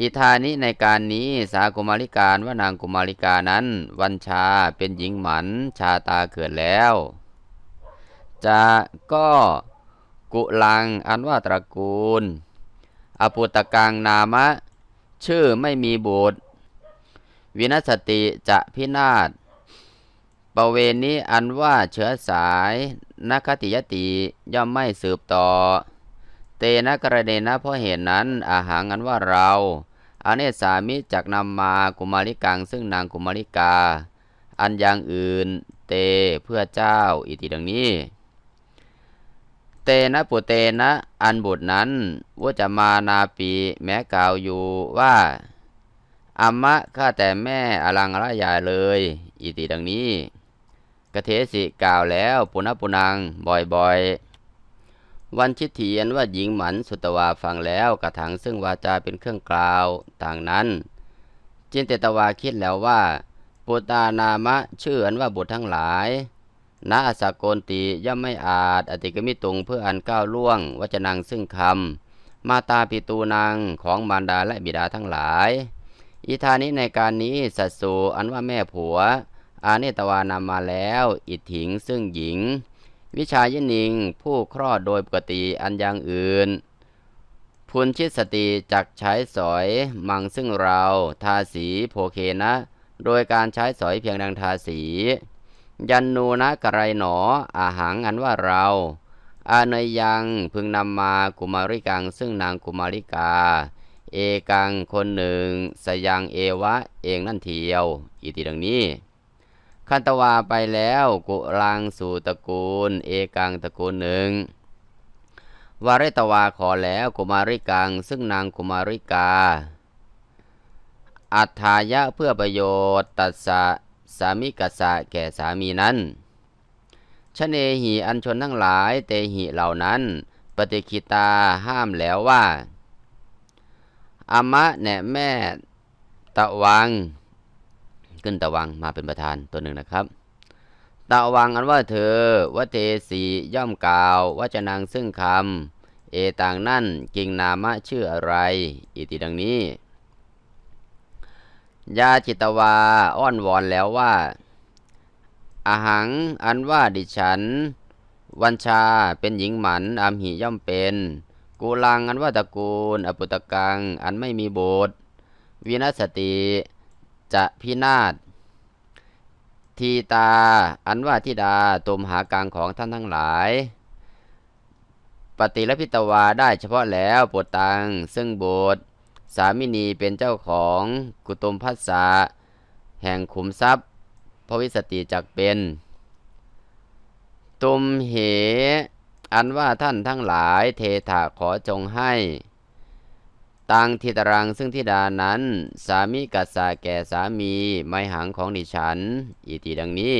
อิธานิในการนี้สากุมาริการว่านางกุมาริกานั้น วันชาเป็นหญิงหมันชาตาเกิดแล้วจะก็กุลังอันว่าตระกูล อปุตกังนามะ ชื่อไม่มีบุตร วินัสติจะพินาศปเวณีอันว่าเชื้อสายนัคติยติย่อมไม่สืบต่อ นะกระเดนะเพราะเหตุนั้นอาหารันว่าเราอเนสามิจักนำมากุมาริกังซึ่งนางกุมาริกา อันอย่างอื่นเตเพื่อเจ้าอิติดังนี้ เตนะปุเตนะอันบุตรนั้นว่าจะมานาปีแม้กล่าวอยู่ว่าอัมมะข้าแต่แม่อลังระยาเลย อิติดังนี้ กเทสิกล่าวแล้วปุณปุนังบ่อยๆ วันชิตเทียนว่าหญิงหมันสุตวาฟังแล้วกระถังซึ่งวาจาเป็นเครื่องกล่าวต่างนั้น จินเตตวาคิดแล้วว่า ปุตานามะชื่ออันว่าบุตรทั้งหลายนาอสกโกนตีย่อมไม่อาจ อติกมิตุงเพื่ออันก้าวล่วงวจนังซึ่งคำมาตาปิตูนางของมารดาและบิดาทั้งหลายอีธานี้ในการนี้สัตสูอันว่าแม่ผัว อาเนตวานำมาแล้ว อิถิงซึ่งหญิง วิชายนิง ผู้คลอดโดยปกติอันอย่างอื่น พุนชิตสติจักใช้สอยมังซึ่งเราทาสีโพเคนะ โดยการใช้สอยเพียงดังทาสี ยันนูนะกระไรหนออาหังอันว่าเราอาเนยยังพึงนำมากุมาริกัง ซึ่งนางกุมาริกา เอกังคนหนึ่ง สยังเอวะเองนั่นเทียว อิติดังนี้ คันตวาไปแล้วกุลังสู่ตระกูล เอกังตระกูลหนึ่งวาเรตวาขอแล้วกุมาริกัง ซึ่งนางกุมาริกา อัฏฐายะเพื่อประโยชน์ตัสสะสามิกัสสะแก่สามีนั้นชเนหีอันชนทั้งหลายเตหิเหล่านั้น ปฏิคิตาห้ามแล้วว่าอามะแหนแม่ตะวัง ขึ้นตะวังมาเป็นประธานตัวหนึ่งนะครับ ตะวังอันว่าเธอวเทสีย่อมกล่าวว่าจนางซึ่งคำเอต่างนั่นกิงนามะชื่ออะไร อิติดังนี้ ยาจิตวาอ้อนวอนแล้วว่าอาหังอันว่าดิฉัน วัญชาเป็นหญิงหมันอามหิย่อมเป็น กูลังอันว่าตระกูล อปุตกัง อันไม่มีโบสวินัสติ จะพินาศทีตา อันว่าทิดาตุมหากลางของท่านทั้งหลาย ปฏิลพิตวาได้เฉพาะแล้วปวดตัง ซึ่งโบสสามินีเป็นเจ้าของกุตุมพัสสะแห่งขุมทรัพย์ พระวิสติจักเป็น ตุมเห อันว่าท่านทั้งหลายเทถาขอจงให้ ตังทิตรังซึ่งทิดานั้น สามีกัสสาแก่สามี ไมหังของดิฉันอิติดังนี้